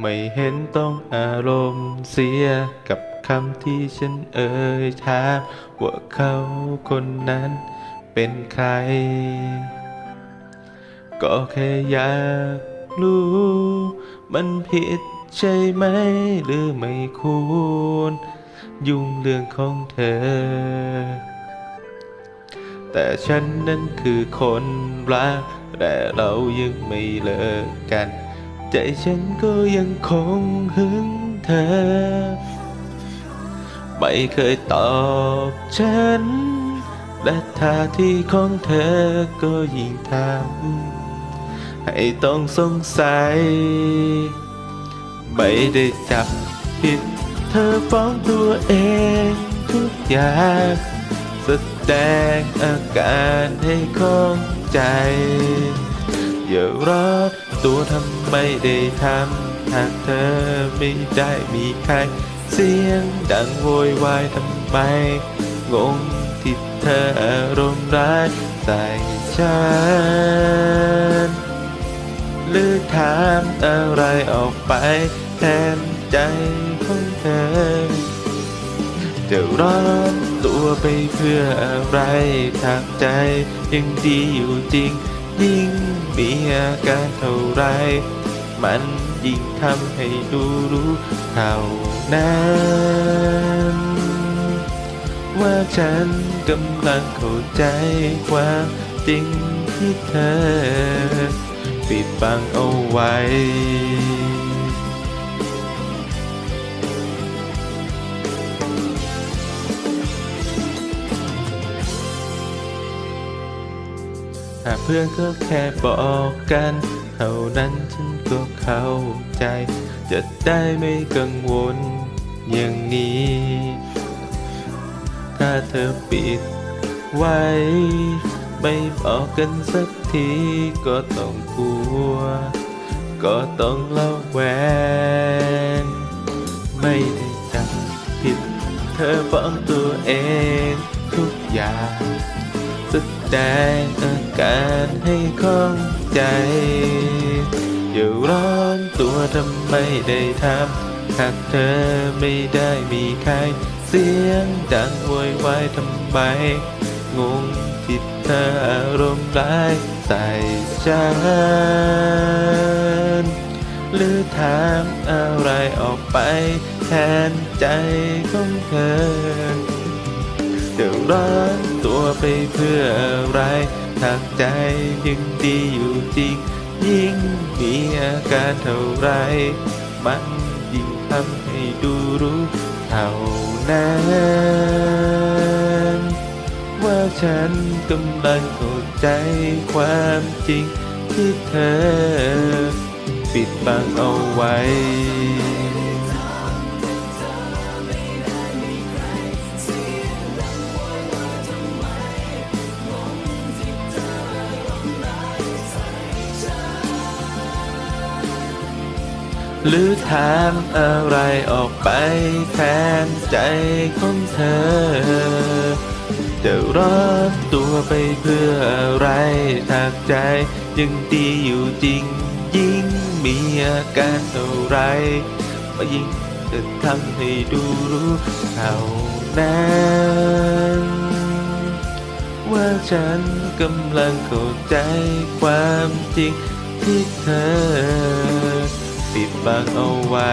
ไม่เห็นต้องอารมณ์เสียกับคำที่ฉันเอ่ยถามว่าเขาคนนั้นเป็นใคร ก็แค่อยากรู้ มันผิดใช่ไหมหรือไม่ควรยุ่งเรื่องของเธอ แต่ฉันนั้นคือคนรักแต่เรายังไม่เลิกกัน ใจฉันก็ยังคงหึงเธอ ไม่เคยตอบฉัน และท่าทีของเธอก็ยิ่งทำให้ต้องสงสัย ไม่ได้จับผิด เธอฟ้องตัวเองทุกอย่างแสดงอาการให้ข้องใจ อย่ารอ ตัวทำไม่ได้ทำหากเธอไม่ได้มีใคร เสียงดังโวยวายทำไม งงที่เธออารมณ์ร้ายใส่ฉันหรือถามอะไรออกไป แทนใจของเธอจะร้อนตัวไปเพื่ออะไรทางใจยังดีอยู่จริง ยิ่งมีอาการเท่าไร มันยิ่งทำให้ดูรู้เท่านั้น ว่าฉันกำลังเข้าใจความจริงที่เธอ ปิดบังเอาไว้ หากเพื่อนก็แค่บอกกัน เท่านั้นฉันก็เข้าใจ จะได้ไม่กังวลอย่างนี้ ถ้าเธอปิดไว้ ไม่บอกกันสักทีก็ต้องกลัว ก็ต้องระแวง ไม่ได้จับผิด เธอฟ้องตัวเองทุกอย่างแสดง การให้ข้องใจอย่าร้อนตัวทำไมได้ทำหากเธอไม่ได้มีใคร เสียงดังโวยวายทำไม งงที่เธออารมณ์ร้ายใส่ฉันหรือถามอะไรออกไป แทนใจของเธอจะร้อนตัวไปเพื่ออะไร ทางใจยังดีอยู่จริง ยิ่งมีอาการเท่าไร มันยิ่งทำให้ดูรู้เท่านั้นว่าฉันกำลังเข้าใจความจริงที่เธอ ปิดบังเอาไว้ หรือถามอะไรออกไปแทนใจของเธอ จะรอนตัวไปเพื่ออะไรทางใจยังดีอยู่จริง ยิ่งมีอาการเท่าไรมายิ่งจะทำให้ดูรู้เท่านั้นว่าฉันกำลังเข้าใจความจริงที่เธอ ปิดบังเอาไว้